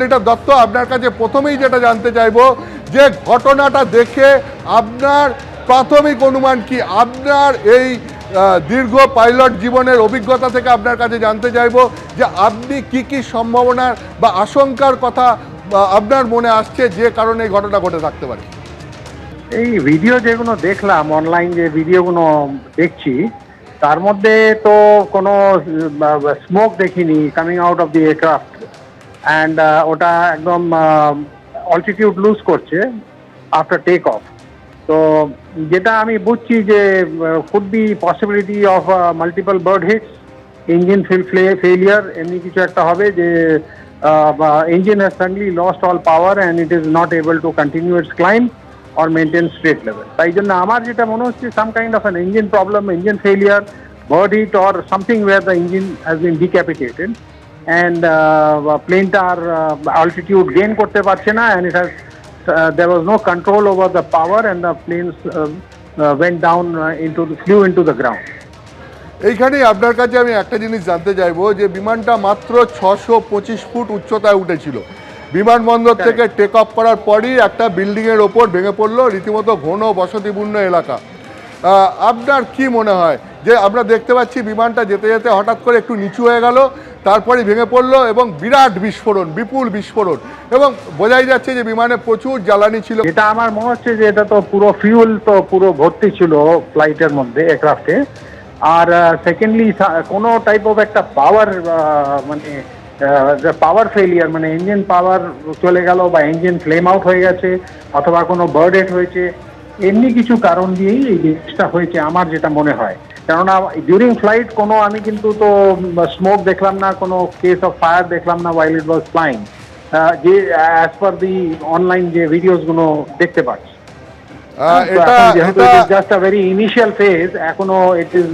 Leader Dutta, আপনার কাছে প্রথমেই যেটা জানতে চাইব, যে ঘটনাটা দেখে আপনার প্রাথমিক অনুমান কি? আপনার এই দীর্ঘ পাইলট জীবনের অভিজ্ঞতা থেকে আপনার কাছে জানতে চাইব, যে আপনি কি কি সম্ভাবনার বা আশঙ্কার কথা আপনার মনে আসছে যে কারণে এই ঘটনা ঘটে থাকতে পারে? এই ভিডিও যেগুলো দেখলাম অনলাইন যে ভিডিওগুলো দেখছি, তার মধ্যে তো কোনো স্মোক দেখিনি coming out of the aircraft and ওটা একদম অল্টিটিউড লুজ করছে আফটার টেক অফ তো যেটা আমি বুঝছি যে food be possibility of multiple bird hits engine fail failure এমনি কিছু একটা হবে যে engine has suddenly lost all power and it is not able to continue its climb or maintain straight level. তাই জন্য আমার যেটা মনে হচ্ছে some kind of an engine problem, engine failure, bird heat or something where the engine has been decapitated and uh, প্লেনটার altitude gain করতে পারছে না and there was no control over the power and the planes uh, uh, went down uh, into the, flew into the ground. এইখানেই আপনার কাছে আমি একটা জিনিস জানতে চাইব যে বিমানটা মাত্র ছশো পঁচিশ ফুট উচ্চতায় উঠেছিল। বিমানবন্দর থেকে টেক অফ করার পরই একটা বিল্ডিংয়ের ওপর ভেঙে পড়ল রীতিমতো ঘন বসতিপূর্ণ এলাকা। আপনার কি মনে হয়? যে আমরা দেখতে পাচ্ছি বিমানটা যেতে যেতে হঠাৎ করে একটু নিচু হয়ে গেল তারপরে ভেঙে পড়ল এবং বিরাট বিস্ফোরণ, বিপুল বিস্ফোরণ। এবং বোঝাই যাচ্ছে যে বিমানে প্রচুর জ্বালানি ছিল। এটা আমার মনে হচ্ছে যে এটা তো পুরো ফিউল তো পুরো ভর্তি ছিল ফ্লাইটের মধ্যে এয়ারক্রাফটে আর সেকেন্ডলি কোনো টাইপ অফ একটা পাওয়ার মানে পাওয়ার ফেলিয়ার মানে ইঞ্জিন পাওয়ার চলে গেল বা ইঞ্জিন ফ্লেম আউট হয়ে গেছে, অথবা কোনো বার্ড হেট হয়েছে। এমনি কিছু কারণ দিয়েই এই জিনিসটা হয়েছে আমার যেটা মনে হয়। কেননা ডিউরিং ফ্লাইট কোনো আমি কিন্তু তো স্মোক দেখলাম না কোনো কেস অফ ফায়ার দেখলাম না ওয়াইল ইট ওয়াজ ফ্লাইং যে অ্যাজ পার দি অনলাইন যে ভিডিওসগুলো দেখতে পাচ্ছি। এটা just a very initial phase এখনও ইট ইজ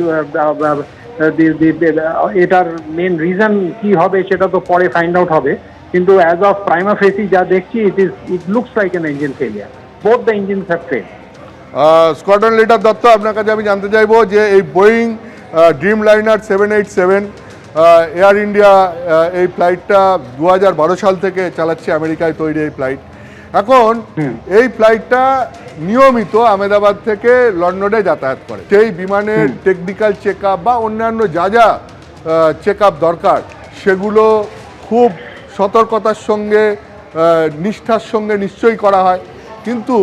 এটার মেন রিজন কি হবে সেটা তো পরে ফাইন্ড আউট হবে। কিন্তু অ্যাজ অফ প্রাইমা ফেসি যা দেখছি it is it looks like an engine failure both the engines have fail squadron leader Dutta আপনার কাছে আমি জানতে চাইব যে এই Boeing Dreamliner seven eight seven Air India এই ফ্লাইটটা দু হাজার বারো সাল থেকে চালাচ্ছে আমেরিকায় তৈরি এই ফ্লাইট এখন এই ফ্লাইটটা নিয়মিত আহমেদাবাদ থেকে লন্ডনে যাতায়াত করে। সেই বিমানের টেকনিক্যাল চেক বা অন্যান্য যা যা চেক দরকার সেগুলো খুব সতর্কতার সঙ্গে নিষ্ঠার সঙ্গে নিশ্চয়ই করা হয়। কিন্তু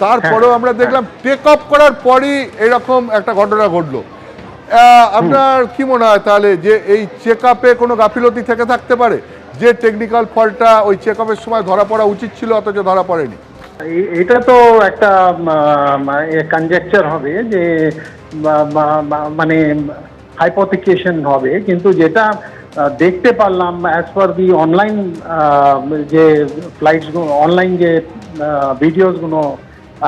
তারপরেও আমরা দেখলাম টেক অফ করার পরই এরকম একটা ঘটনা ঘটলো। আপনার কি মনে হয় তাহলে যে এই চেক আপে কোনো গাফিলতি থেকে থাকতে পারে? যে টেকনিক্যাল ফলটা ওই চেক আপের সময় ধরা পড়া উচিত ছিল অথচ ধরা পড়েনি? এটা তো একটা কনজেকচার হবে যে মানে হাইপোথিকেশন হবে। কিন্তু যেটা দেখতে পারলাম অ্যাজ পার দি অনলাইন যে ফ্লাইটস অনলাইন যে ভিডিওসগুলো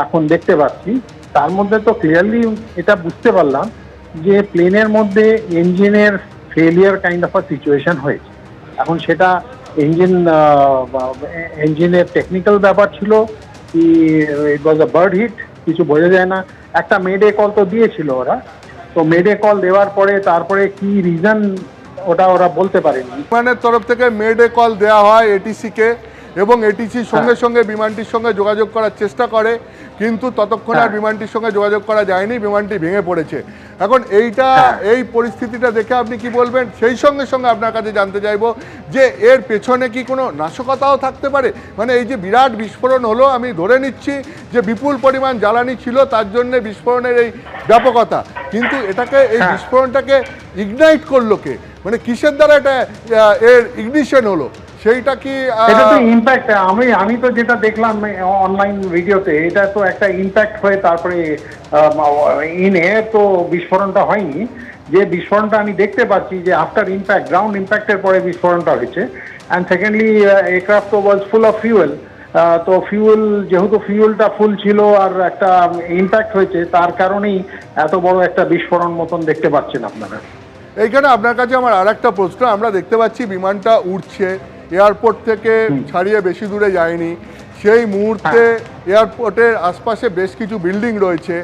এখন দেখতে পাচ্ছি। তার মধ্যে তো ক্লিয়ারলি এটা বুঝতে পারলাম যে প্লেনের মধ্যে ইঞ্জিনের failure kind of a situation হয়েছে। এখন সেটা ইঞ্জিন ইঞ্জিনের টেকনিক্যাল ব্যাপার ছিল কি ইট ওয়াজ আ বার্ড হিট কিছু বোঝা যায় না। একটা মেডে কল তো দিয়েছিল ওরা। তো মেডে কল দেওয়ার পরে তারপরে কি রিজন ওটা ওরা বলতে পারেনি। বিমানের তরফ থেকে মেডে কল দেওয়া হয় এটিসিকে এবং এটিসি সঙ্গে সঙ্গে বিমানটির সঙ্গে যোগাযোগ করার চেষ্টা করে কিন্তু ততক্ষণ আর হ্যাঁ। বিমানটির সঙ্গে যোগাযোগ করা যায়নি বিমানটি ভেঙে পড়েছে। এখন এইটা হ্যাঁ। এই পরিস্থিতিটা দেখে আপনি কি বলবেন? সেই সঙ্গে সঙ্গে আপনার কাছে জানতে চাইব যে এর পেছনে কি কোনো নাশকতাও থাকতে পারে? মানে এই যে বিরাট বিস্ফোরণ হলো আমি ধরে নিচ্ছি যে বিপুল পরিমাণ জ্বালানি ছিল তার জন্য বিস্ফোরণের এই ব্যাপকতা। কিন্তু এটাকে এই হ্যাঁ। বিস্ফোরণটাকে ইগনাইট করল কে? মানে কিসের দ্বারা এটা এর ইগনিশন হলো? সেইটা কি এটা তো ইম্প্যাক্ট আমি আমি তো যেটা দেখলাম অনলাইন ভিডিওতে এটা তো একটা ইম্প্যাক্ট হয়ে তারপরে ইন এয়ার তো বিস্ফোরণটা হয়নি। যে বিস্ফোরণটা আমি দেখতে পাচ্ছি যে আফটার ইম্প্যাক্ট গ্রাউন্ড ইম্প্যাক্টের পরে বিস্ফোরণটা হয়েছে। And secondly aircraft was full of fuel তো ফিউয়েল যেহেতু ফিউয়েলটা ফুল ছিল আর একটা ইম্প্যাক্ট হয়েছে তার কারণেই এত বড় একটা বিস্ফোরণ মতন দেখতে পাচ্ছেন আপনারা। এইখানে আপনার কাছে আমার আর একটা প্রশ্ন আমরা দেখতে পাচ্ছি বিমানটা উঠছে এয়ারপোর্ট থেকে ছাড়িয়ে বেশি দূরে যায়নি। সেই মুহূর্তে এয়ারপোর্টের আশপাশে বেশ কিছু বিল্ডিং রয়েছে।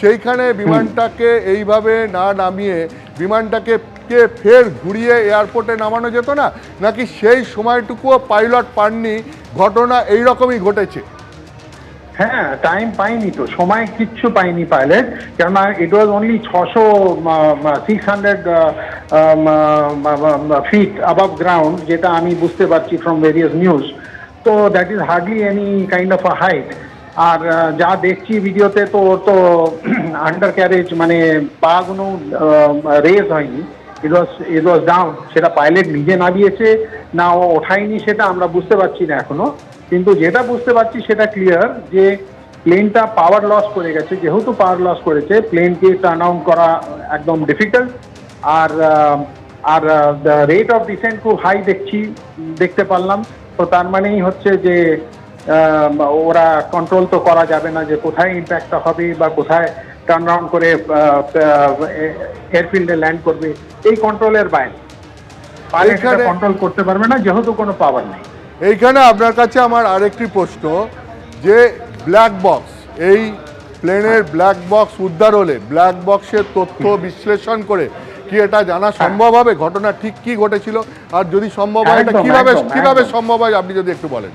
সেইখানে বিমানটাকে এইভাবে না নামিয়ে বিমানটাকে কে ফের ঘুরিয়ে এয়ারপোর্টে নামানো যেত না? নাকি সেই সময়টুকুও পাইলট পাননি? ঘটনা এই রকমই ঘটেছে। হ্যাঁ টাইম পাইনি তো। সময় কিচ্ছু পাইনি পাইলট। কেননা ইট ওয়াজ অনলি ছশো six hundred feet above ground যেটা আমি বুঝতে পারছি ফ্রম ভেরিয়াস নিউজ তো that is hardly any kind of a height আর যা দেখছি ভিডিওতে তো ওর তো আন্ডার ক্যারেজ মানে পাগুলো রেজ হয়নি। ইট ওয়াজ ইট ওয়াজ ডাউন সেটা পাইলট নিজে নামিয়েছে, না ও ওঠায়নি সেটা আমরা বুঝতে পারছি না এখনও। কিন্তু যেটা বুঝতে পারছি সেটা ক্লিয়ার যে প্লেনটা পাওয়ার লস করে গেছে। যেহেতু পাওয়ার লস করেছে প্লেনকে টার্ন আউট করা একদম ডিফিকাল্ট আর আর রেট অফ ডিসেন্ট খুব হাই দেখছি দেখতে পারলাম। তো তার মানেই হচ্ছে যে ওরা কন্ট্রোল তো করা যাবে না যে কোথায় ইম্প্যাক্টটা হবে বা কোথায় টার্ন রাউন্ড করে এয়ারফিল্ডে ল্যান্ড করবে। এই কন্ট্রোলের বাইরে। কন্ট্রোল করতে পারবে না যেহেতু কোনো পাওয়ার নেই। এইখানে আপনার কাছে আমার আরেকটি প্রশ্ন যে ব্ল্যাক বক্স এই প্লেনের ব্ল্যাক বক্স উদ্ধার হলে ব্ল্যাক বক্সের তথ্য বিশ্লেষণ করে কি এটা জানা সম্ভব হবে? ঘটনা ঠিক কি ঘটেছিল? আর যদি সম্ভব হয় এটা কীভাবে কীভাবে সম্ভব হয় আপনি যদি একটু বলেন।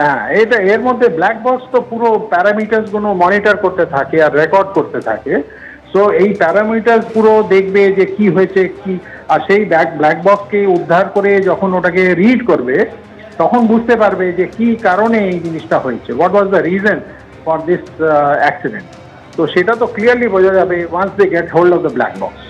হ্যাঁ এটা এর মধ্যে ব্ল্যাক বক্স তো পুরো প্যারামিটার্সগুলো মনিটর করতে থাকে আর রেকর্ড করতে থাকে। সো এই প্যারামিটার্স পুরো দেখবে যে কি হয়েছে কি আর সেই ব্ল্যাক ব্ল্যাক বক্সকে উদ্ধার করে যখন ওটাকে রিড করবে তখন বুঝতে পারবে যে কি কারণে এই জিনিসটা হয়েছে। What was the reason for this accident তো সেটা তো ক্লিয়ারলি বোঝা যাবে once they get hold of the black box